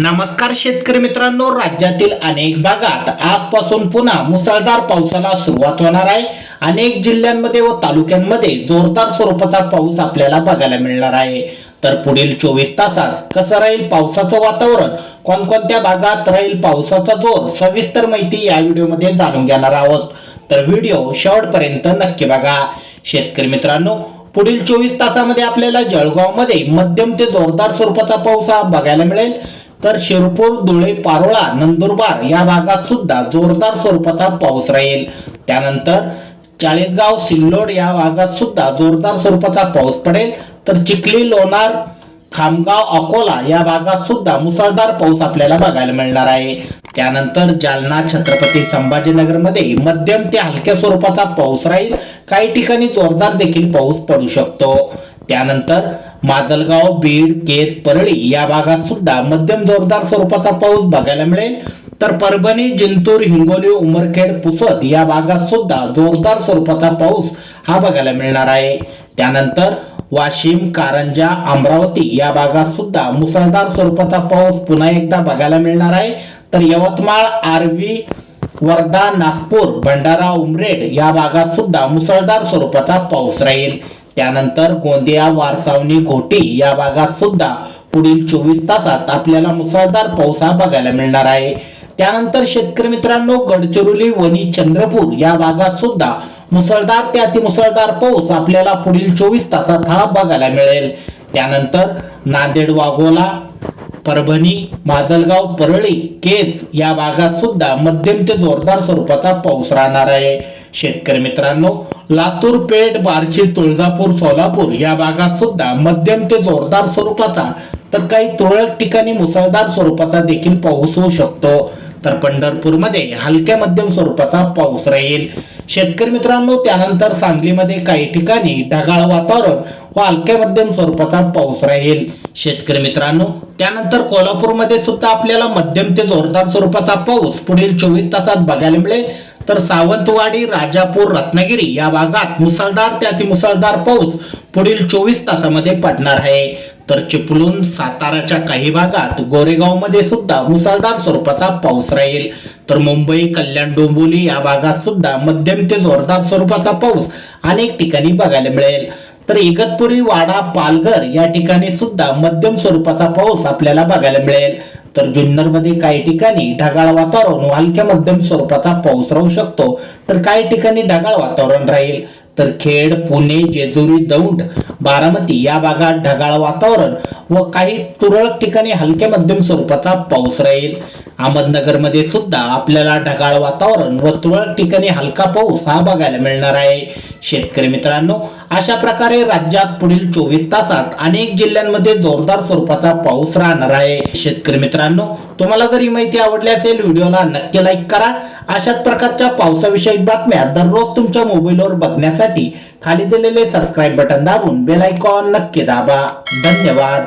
नमस्कार शेतकरी मित्रांनो राज्यातील अनेक भागात आजपासून पुन्हा मुसळधार पावसाला सुरुवात होणार आहे. अनेक जिल्ह्यांमध्ये व तालुक्यांमध्ये जोरदार स्वरूपाचा पाऊस आपल्याला बघायला मिळणार आहे. तर पुढील चोवीस तासात कसं राहील पावसाचं वातावरण? कोणकोणत्या भागात राहील पावसाचा जोर? सविस्तर माहिती या व्हिडिओमध्ये जाणून घेणार आहोत. तर व्हिडिओ शेवटपर्यंत नक्की बघा. शेतकरी मित्रांनो पुढील चोवीस तासामध्ये आपल्याला जळगावमध्ये मध्यम ते जोरदार स्वरूपाचा पाऊस हा बघायला मिळेल. तर शिरपूर धुळे पारोळा नंदुरबार या भागात सुद्धा जोरदार स्वरूपाचा पाऊस राहील. त्यानंतर चाळीसगाव सिल्लोड या भागात सुद्धा जोरदार स्वरूपाचा पाऊस पडेल. तर चिखली लोणार खामगाव अकोला या भागात सुद्धा मुसळधार पाऊस आपल्याला बघायला मिळणार आहे. त्यानंतर जालना छत्रपती संभाजीनगरमध्ये मध्यम ते हलक्या स्वरूपाचा पाऊस राहील. काही ठिकाणी जोरदार देखील पाऊस पडू शकतो. त्यानंतर माजलगाव बीड केज परळी या भागात सुद्धा मध्यम जोरदार स्वरूपाचा पाऊस बघायला मिळेल. तर परभणी जिंतूर हिंगोली उमरखेड पुसद या भागात सुद्धा जोरदार स्वरूपाचा पाऊस हा बघायला मिळणार आहे. त्यानंतर वाशिम कारंजा अमरावती या भागात सुद्धा मुसळधार स्वरूपाचा पाऊस पुन्हा एकदा बघायला मिळणार आहे. तर यवतमाळ आरवी वर्धा नागपूर भंडारा उमरेड या भागात सुद्धा मुसळधार स्वरूपाचा पाऊस राहील. त्यानंतर गोंदिया वारसावणी घोटी या भागात सुद्धा पुढील चोवीस तासात आपल्याला मुसळधार पाऊस हा बघायला मिळणार आहे. त्यानंतर शेतकरी मित्रांनो गडचिरोली वणी चंद्रपूर या भागात सुद्धा मुसळधार ते अतिमुसळधार पाऊस आपल्याला पुढील चोवीस तासात हा बघायला मिळेल. त्यानंतर नांदेड वाघोला परभणी माजलगाव परळी केज या भागात सुद्धा मध्यम ते जोरदार स्वरूपाचा पाऊस राहणार आहे. शेतकरी मित्रांनो लातूर पेठ बार्शी तुळजापूर सोलापूर या भागात सुद्धा मध्यम ते जोरदार स्वरूपाचा तर काही तुरळक ठिकाणी मुसळधार स्वरूपाचा देखील पाऊस होऊ शकतो. तर पंढरपूरमध्ये हलक्या मध्यम स्वरूपाचा पाऊस राहील. शेतकरी मित्रांनो त्यानंतर सांगलीमध्ये काही ठिकाणी ढगाळ वातावरण व हलक्या मध्यम स्वरूपाचा पाऊस राहील. शेतकरी मित्रांनो त्यानंतर कोल्हापूरमध्ये सुद्धा आपल्याला मध्यम ते जोरदार स्वरूपाचा पाऊस पुढील चोवीस तासात बघायला मिळेल. तर सावंतवाडी राजापूर रत्नागिरी या भागात मुसळधार ते अतिमुसळधार पाऊस पुढील चोवीस तासामध्ये पडणार आहे. तर चिपळूण साताराच्या काही भागात गोरेगावमध्ये सुद्धा मुसळधार स्वरूपाचा पाऊस राहील. तर मुंबई कल्याण डोंबिवली या भागात सुद्धा मध्यम ते जोरदार स्वरूपाचा पाऊस अनेक ठिकाणी बघायला मिळेल. तर इगतपुरी वाडा पालघर या ठिकाणी सुद्धा मध्यम स्वरूपाचा पाऊस आपल्याला बघायला मिळेल. तर जुन्नरमध्ये काही ठिकाणी ढगाळ वातावरण हलक्या मध्यम स्वरूपाचा पाऊस राहू शकतो. तर काही ठिकाणी ढगाळ वातावरण राहील. तर खेड पुणे जेजुरी दौंड बारामती या भागात ढगाळ वातावरण व काही तुरळक ठिकाणी हलक्या मध्यम स्वरूपाचा पाऊस राहील. अहमदनगरमध्ये सुद्धा आपल्याला ढगाळ वातावरण व तुरळक ठिकाणी हलका पाऊस हा बघायला मिळणार आहे. शेतकरी मित्रांनो अशा प्रकारे राज्यात पुढील चोवीस तासात अनेक जिल्ह्यांमध्ये जोरदार स्वरूपाचा पाऊस राहणार आहे. शेतकरी मित्रांनो तुम्हाला जर ही माहिती आवडली असेल व्हिडिओला नक्की लाईक करा. अशाच प्रकारच्या पावसाविषयक बातम्या दररोज तुमच्या मोबाईलवर बघण्यासाठी खाली दिलेले सबस्क्राईब बटन दाबून बेल आयकॉन नक्की दाबा. धन्यवाद.